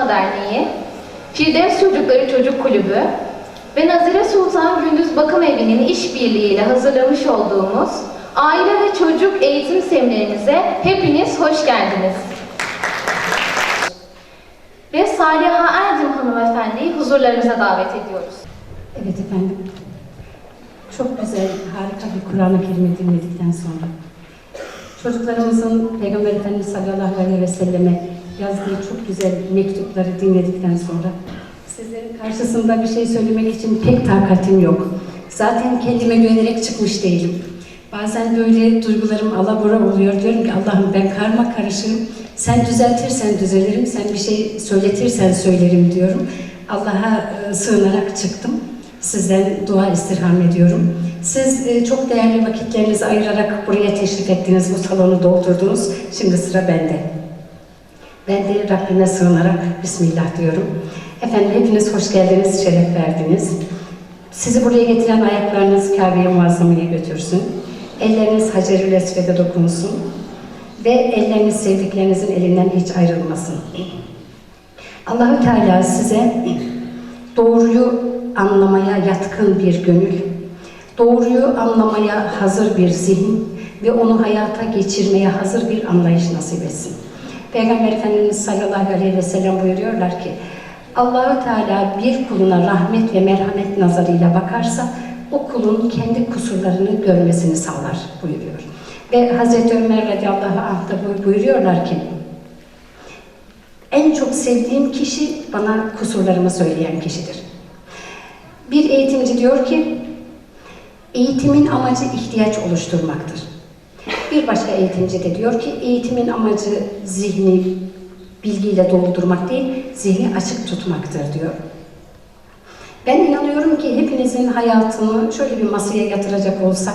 Yardımlaşma Derneği, Firdevs Çocukları Çocuk Kulübü ve Nazire Sultan Gündüz Bakım Evi'nin işbirliğiyle hazırlamış olduğumuz Aile ve Çocuk Eğitim Seminerimize hepiniz hoş geldiniz. Ve Saliha Erdim hanımefendiyi huzurlarımıza davet ediyoruz. Evet efendim. Çok güzel, harika bir Kur'an-ı Kerim'i dinledikten sonra çocuklarımızın Peygamber Efendimiz sallallahu aleyhi ve selleme yazdığı çok güzel mektupları dinledikten sonra sizlerin karşısında bir şey söylemek için pek takatim yok. Zaten kendime güvenerek çıkmış değilim. Bazen böyle duygularım alabora oluyor. Diyorum ki Allah'ım ben karma karışığım. Sen düzeltirsen düzelirim, sen bir şey söyletirsen söylerim diyorum. Allah'a e, sığınarak çıktım. Sizden dua istirham ediyorum. Siz e, çok değerli vakitlerinizi ayırarak buraya teşrif ettiniz, bu salonu doldurdunuz. Şimdi sıra bende. Ben de Rabbime sığınarak Bismillah diyorum. Efendim hepiniz hoş geldiniz, şeref verdiniz. Sizi buraya getiren ayaklarınız Kabe-i Muazzama'ya götürsün. Elleriniz Hacer-ül Esved'e dokunsun. Ve elleriniz sevdiklerinizin elinden hiç ayrılmasın. Allahü Teala size doğruyu anlamaya yatkın bir gönül, doğruyu anlamaya hazır bir zihin ve onu hayata geçirmeye hazır bir anlayış nasip etsin. Peygamber Efendimiz sallallahu aleyhi ve sellem buyuruyorlar ki, Allahü Teala bir kuluna rahmet ve merhamet nazarıyla bakarsa o kulun kendi kusurlarını görmesini sağlar buyuruyor. Ve Hazreti Ömer radıyallahu anh da buyuruyorlar ki, en çok sevdiğim kişi bana kusurlarımı söyleyen kişidir. Bir eğitimci diyor ki, eğitimin amacı ihtiyaç oluşturmaktır. Bir başka eğitimci de diyor ki, eğitimin amacı zihni bilgiyle doldurmak değil, zihni açık tutmaktır diyor. Ben inanıyorum ki hepinizin hayatını şöyle bir masaya yatıracak olsak,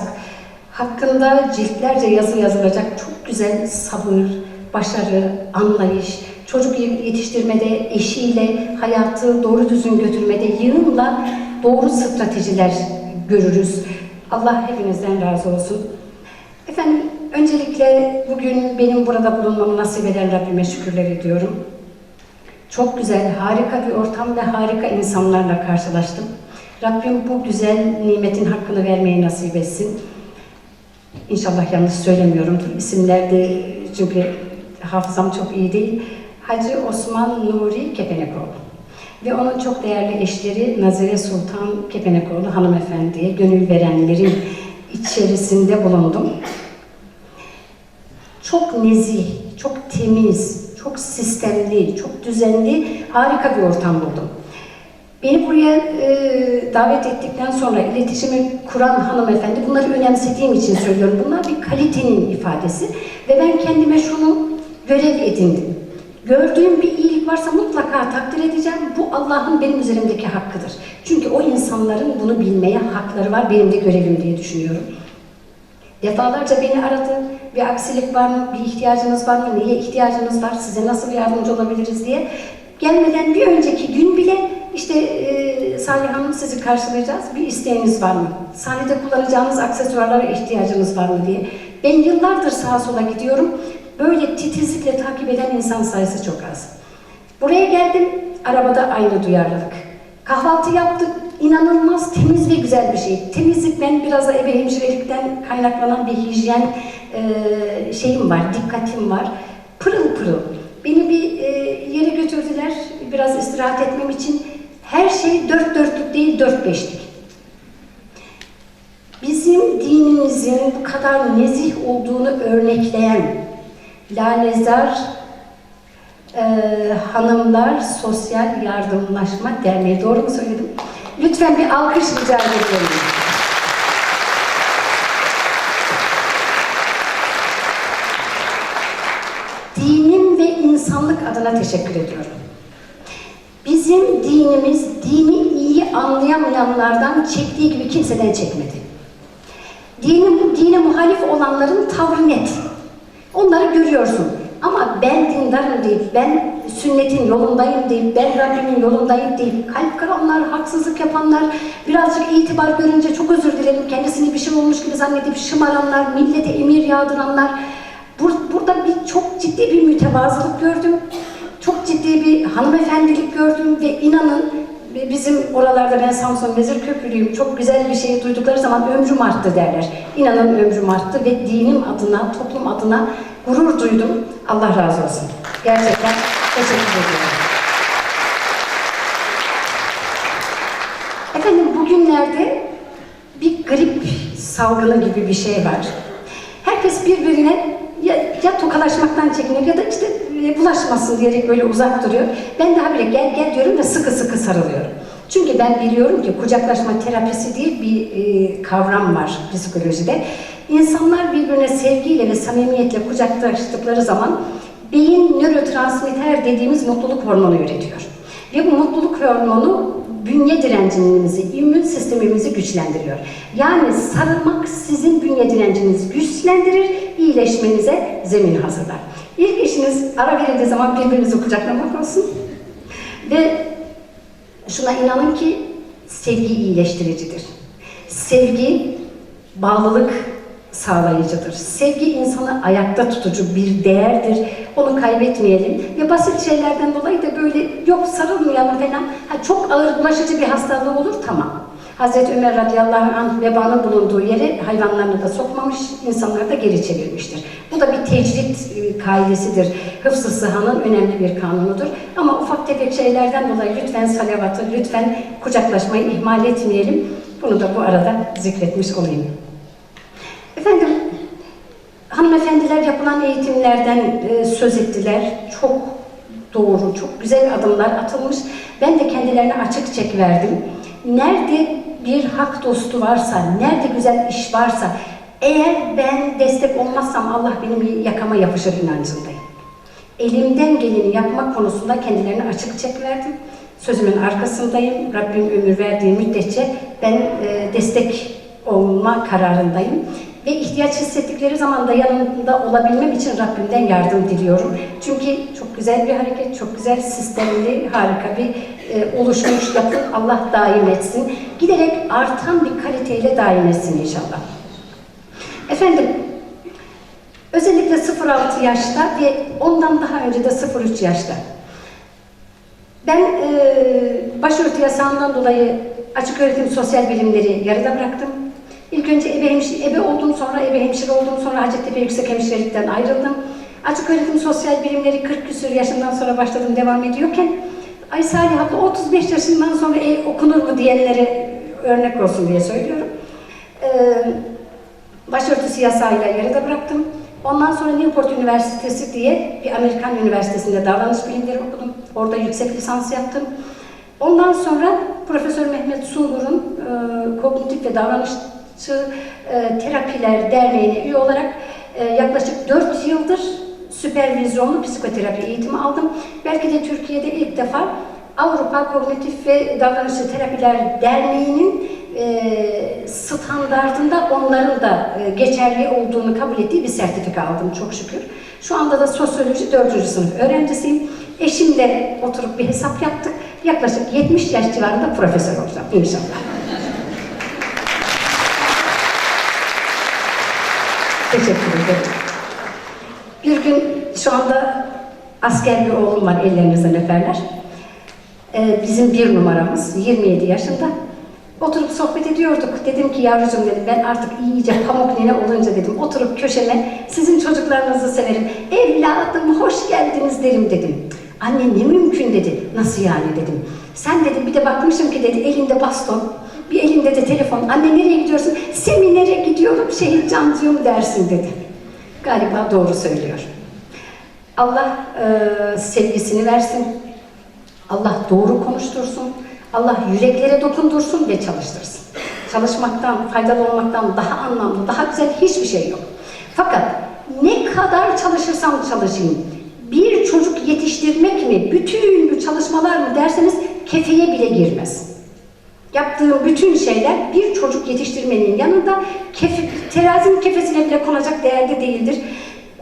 hakkında ciltlerce yazı yazılacak çok güzel sabır, başarı, anlayış, çocuk yetiştirmede, eşiyle hayatı doğru düzgün götürmede yığınla doğru stratejiler görürüz. Allah hepinizden razı olsun. Efendim, öncelikle bugün benim burada bulunmamı nasip eden Rabbime şükürler ediyorum. Çok güzel, harika bir ortam ve harika insanlarla karşılaştım. Rabbim bu güzel nimetin hakkını vermeyi nasip etsin. İnşallah yanlış söylemiyorumdur. İsimler de çünkü hafızam çok iyi değil. Hacı Osman Nuri Kepenekoğlu ve onun çok değerli eşleri Nazire Sultan Kepenekoğlu hanımefendiye gönül verenlerin içerisinde bulundum. Çok nezih, çok temiz, çok sistemli, çok düzenli, harika bir ortam buldum. Beni buraya e, davet ettikten sonra iletişimi kuran hanımefendi, bunları önemsediğim için söylüyorum. Bunlar bir kalitenin ifadesi ve ben kendime şunu görev edindim. Gördüğüm bir iyilik varsa mutlaka takdir edeceğim. Bu Allah'ın benim üzerimdeki hakkıdır. Çünkü o insanların bunu bilmeye hakları var, benim de görevim diye düşünüyorum. Defalarca beni aradı. Bir aksilik var mı? Bir ihtiyacınız var mı? Neye ihtiyacınız var? Size nasıl yardımcı olabiliriz diye. Gelmeden bir önceki gün bile işte e, Salih Hanım sizi karşılayacağız. Bir isteğiniz var mı? Sahnede kullanacağınız aksesuarlara ihtiyacınız var mı diye. Ben yıllardır sağa sola gidiyorum. Böyle titizlikle takip eden insan sayısı çok az. Buraya geldim, arabada aynı duyarlılık. Kahvaltı yaptık, inanılmaz temiz ve güzel bir şey. Temizlik ben biraz da ebe hemşirelikten kaynaklanan bir hijyen e, şeyim var, dikkatim var. Pırıl pırıl. Beni bir e, yere götürdüler, biraz istirahat etmem için. Her şey dört dörtlük değil, dört beşlik. Bizim dinimizin bu kadar nezih olduğunu örnekleyen Lalezar e, Hanımlar Sosyal Yardımlaşma Derneği. Doğru mu söyledim? Lütfen bir alkış rica ediyorum. Dinim ve insanlık adına teşekkür ediyorum. Bizim dinimiz, dini iyi anlayamayanlardan çektiği gibi kimseden çekmedi. Dini, dine muhalif olanların tavrı net. Onları görüyorsun. Ama ben dindarım deyip, ben sünnetin yolundayım deyip, ben Rabbimin yolundayım deyip, kalp kıranlar, haksızlık yapanlar, birazcık itibar görünce çok özür dilerim, kendisini bir şey olmuş gibi zannedip şımaranlar, millete emir yağdıranlar, Bur- burada bir çok ciddi bir mütevazılık gördüm. Çok ciddi bir hanımefendilik gördüm ve inanın bizim oralarda ben Samsun Vezir Köprülüyüm. Çok güzel bir şeyi duydukları zaman ömrüm arttı derler. İnanın ömrüm arttı ve dinim adına, toplum adına gurur duydum. Allah razı olsun. Gerçekten teşekkür ediyorum. Efendim bugünlerde bir grip salgını gibi bir şey var. Herkes birbirine ya, ya tokalaşmaktan çekiniyor ya da işte e, bulaşmasın diyerek böyle uzak duruyor. Ben daha bile gel gel diyorum ve sıkı sıkı sarılıyorum. Çünkü ben biliyorum ki kucaklaşma terapisi diye bir e, kavram var psikolojide. İnsanlar birbirine sevgiyle ve samimiyetle kucaklaştıkları zaman beyin nörotransmitter dediğimiz mutluluk hormonu üretiyor. Ve bu mutluluk hormonu bünye direncimizi, immün sistemimizi güçlendiriyor. Yani sarılmak sizin bünye direncinizi güçlendirir, iyileşmenize zemin hazırlar. İlk işiniz ara verildiği zaman birbirinizi kucaklamak olsun. Ve şuna inanın ki sevgi iyileştiricidir. Sevgi bağlılık sağlayıcıdır. Sevgi insanı ayakta tutucu bir değerdir. Onu kaybetmeyelim. Ve basit şeylerden dolayı da böyle yok sarılmayalım falan. Ha, çok ağır bulaşıcı bir hastalığı olur tamam. Hazreti Ömer radıyallahu anh vebanın bulunduğu yere hayvanlarını da sokmamış, insanları da geri çevirmiştir. Bu da bir tecrit e, kaidesidir. Hıfzı sıhanın önemli bir kanunudur. Ama ufak tefek şeylerden dolayı lütfen salavatı, lütfen kucaklaşmayı ihmal etmeyelim. Bunu da bu arada zikretmiş olayım. Efendim, hanımefendiler yapılan eğitimlerden e, söz ettiler. Çok doğru, çok güzel adımlar atılmış. Ben de kendilerine açık çek verdim. Nerede bir hak dostu varsa, nerede güzel iş varsa, eğer ben destek olmazsam Allah benim yakama yapışır inancındayım. Elimden geleni yapmak konusunda kendilerine açık çek verdim. Sözümün arkasındayım. Rabbim ömür verdiği müddetçe ben e, destek olma kararındayım. Ve ihtiyaç hissettikleri zaman da yanında olabilmem için Rabbimden yardım diliyorum. Çünkü çok güzel bir hareket, çok güzel sistemli, harika bir e, oluşmuş yapı. Allah daim etsin. Giderek artan bir kaliteyle daim etsin inşallah. Efendim, özellikle 0-6 yaşta ve ondan daha önce de 0-3 yaşta. Ben e, başörtü yasağından dolayı açık öğretim sosyal bilimleri yarıda bıraktım. İlk önce ebe, hemşire, ebe oldum, sonra ebe hemşire oldum, sonra Hacettepe Yüksek Hemşirelikten ayrıldım. Açık öğretim sosyal bilimleri 40 küsur yaşından sonra başladım, devam ediyorken Ay Salih abla 35 yaşından sonra e, okunur mu diyenlere örnek olsun diye söylüyorum. Ee, başörtüsü yasağıyla yarıda bıraktım. Ondan sonra Newport Üniversitesi diye bir Amerikan üniversitesinde davranış bilimleri okudum. Orada yüksek lisans yaptım. Ondan sonra Profesör Mehmet Sungur'un e, Kognitif ve Davranışçı e, Terapiler Derneği'ne üye olarak e, yaklaşık 4 yıldır süpervizyonlu psikoterapi eğitimi aldım. Belki de Türkiye'de ilk defa Avrupa Kognitif ve Davranışçı Terapiler Derneği'nin e, standartında onların da e, geçerli olduğunu kabul ettiği bir sertifika aldım çok şükür. Şu anda da sosyoloji 4. sınıf öğrencisiyim. Eşimle oturup bir hesap yaptık. Yaklaşık 70 yaş civarında profesör olacağım inşallah. Teşekkür ederim. Bir gün şu anda asker bir oğlum var ellerinizden öperler. Ee, bizim bir numaramız 27 yaşında. Oturup sohbet ediyorduk. Dedim ki yavrucuğum dedim ben artık iyice pamuk nene olunca dedim oturup köşeme sizin çocuklarınızı severim. Evladım hoş geldiniz derim dedim. Anne ne mümkün dedi. Nasıl yani dedim. Sen dedim bir de bakmışım ki dedi elinde baston. Bir elinde de telefon. Anne nereye gidiyorsun? Seminere gidiyorum şehit cancığım dersin dedi. Galiba doğru söylüyor. Allah e, sevgisini versin. Allah doğru konuştursun. Allah yüreklere dokundursun ve çalıştırsın. Çalışmaktan, faydalı olmaktan daha anlamlı, daha güzel hiçbir şey yok. Fakat ne kadar çalışırsam çalışayım, bir çocuk yetiştirmek mi, bütün bu çalışmalar mı derseniz kefeye bile girmez. Yaptığım bütün şeyler bir çocuk yetiştirmenin yanında kefe, terazinin kefesine bile konacak değerde değildir.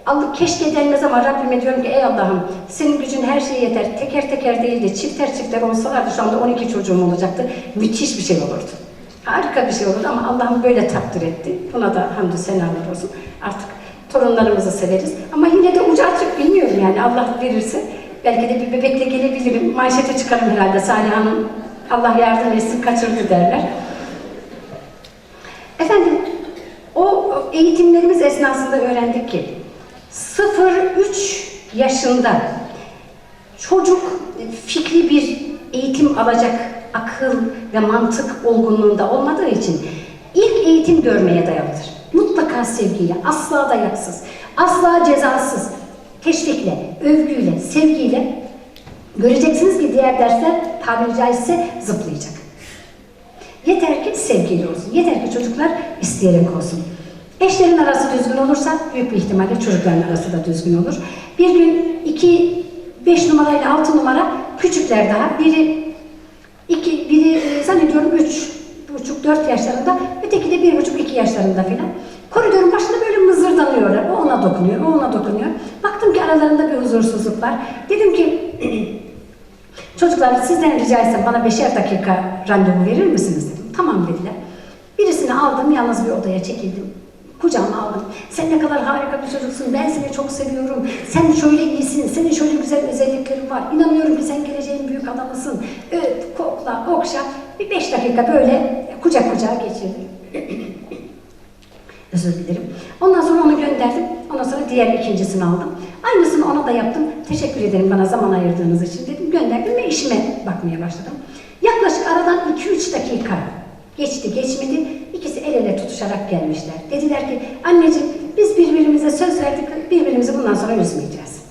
Allah keşke denmez ama Rabbime diyorum ki ey Allah'ım senin gücün her şeye yeter. Teker teker değil de çifter çifter olsalardı şu anda 12 çocuğum olacaktı. Müthiş bir şey olurdu. Harika bir şey olurdu ama Allah'ım böyle takdir etti. Buna da hamdü senalar olsun. Artık torunlarımızı severiz. Ama yine de ucu açık bilmiyorum yani Allah verirse. Belki de bir bebekle gelebilirim. Manşete çıkarım herhalde Salih Hanım. Allah yardım etsin kaçırdı derler. Efendim, o eğitimlerimiz esnasında öğrendik ki 0-3 yaşında çocuk fikri bir eğitim alacak akıl ve mantık olgunluğunda olmadığı için ilk eğitim görmeye dayalıdır. Mutlaka sevgiyle, asla dayaksız, asla cezasız, teşvikle, övgüyle, sevgiyle göreceksiniz ki diğer dersler tabiri caizse zıplayacak. Yeter ki sevgiyle olsun. Yeter ki çocuklar isteyerek olsun. Eşlerin arası düzgün olursa büyük bir ihtimalle çocukların arası da düzgün olur. Bir gün iki, beş numarayla altı numara küçükler daha. Biri iki, biri e, zannediyorum üç buçuk, dört yaşlarında, öteki de bir buçuk, iki yaşlarında filan. Koridorun başında böyle mızırdanıyorlar. O ona dokunuyor, o ona dokunuyor. Baktım ki aralarında bir huzursuzluk var. Dedim ki Çocuklar sizden rica etsem bana beşer dakika randevu verir misiniz dedim. Tamam dediler. Birisini aldım yalnız bir odaya çekildim. Kucağıma aldım. Sen ne kadar harika bir çocuksun. Ben seni çok seviyorum. Sen şöyle iyisin. Senin şöyle güzel özelliklerin var. İnanıyorum ki sen geleceğin büyük adamısın. Öp, kokla, okşa. Bir beş dakika böyle kucak kucağa geçirdim. Özür dilerim. Ondan sonra onu gönderdim. Ondan sonra diğer ikincisini aldım. Aynısını ona da yaptım. Teşekkür ederim bana zaman ayırdığınız için dedim. Gönderdim ve işime bakmaya başladım. Yaklaşık aradan 2-3 dakika geçti geçmedi. İkisi el ele tutuşarak gelmişler. Dediler ki anneciğim biz birbirimize söz verdik birbirimizi bundan sonra üzmeyeceğiz.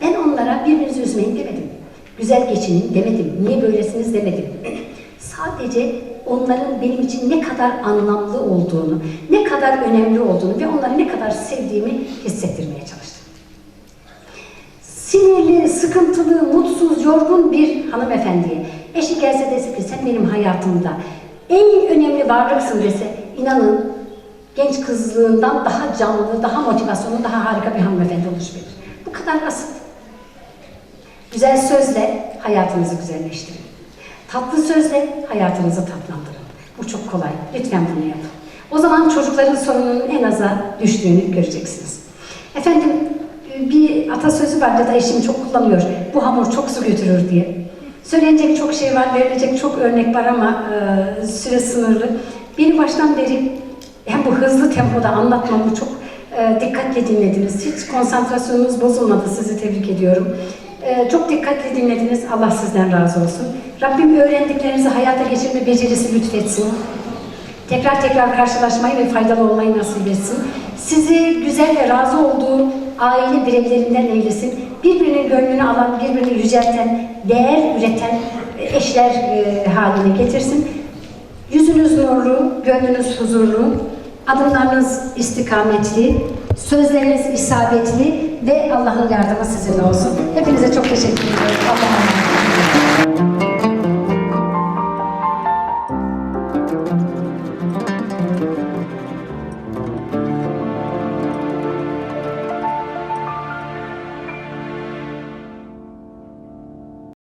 Ben onlara birbirinizi üzmeyin demedim. Güzel geçinin demedim. Niye böylesiniz demedim. Sadece onların benim için ne kadar anlamlı olduğunu, ne kadar önemli olduğunu ve onları ne kadar sevdiğimi hissettirmeye çalıştım. Sinirli, sıkıntılı, mutsuz, yorgun bir hanımefendiye eşi gelse dese ki sen benim hayatımda en önemli varlıksın dese inanın genç kızlığından daha canlı, daha motivasyonlu, daha harika bir hanımefendi oluşabilir. Bu kadar basit. Güzel sözle hayatınızı güzelleştirin. Tatlı sözle hayatınızı tatlandırın. Bu çok kolay. Lütfen bunu yapın. O zaman çocukların sorununun en aza düştüğünü göreceksiniz. Efendim bir atasözü var ya da eşim çok kullanıyor. Bu hamur çok su götürür diye. Söylenecek çok şey var, verilecek çok örnek var ama e, süre sınırlı. Beni baştan beri hem bu hızlı tempoda anlatmamı çok e, dikkatle dinlediniz. Hiç konsantrasyonunuz bozulmadı. Sizi tebrik ediyorum. E, çok dikkatli dinlediniz. Allah sizden razı olsun. Rabbim öğrendiklerinizi hayata geçirme becerisi lütfetsin. Tekrar tekrar karşılaşmayı ve faydalı olmayı nasip etsin. Sizi güzel ve razı olduğu aile bireylerinden eylesin. Birbirinin gönlünü alan, birbirini yücelten, değer üreten eşler e, haline getirsin. Yüzünüz nurlu, gönlünüz huzurlu, adımlarınız istikametli, sözleriniz isabetli ve Allah'ın yardımı sizinle olsun. Hepinize çok teşekkür ediyorum. Allah'a emanet olun.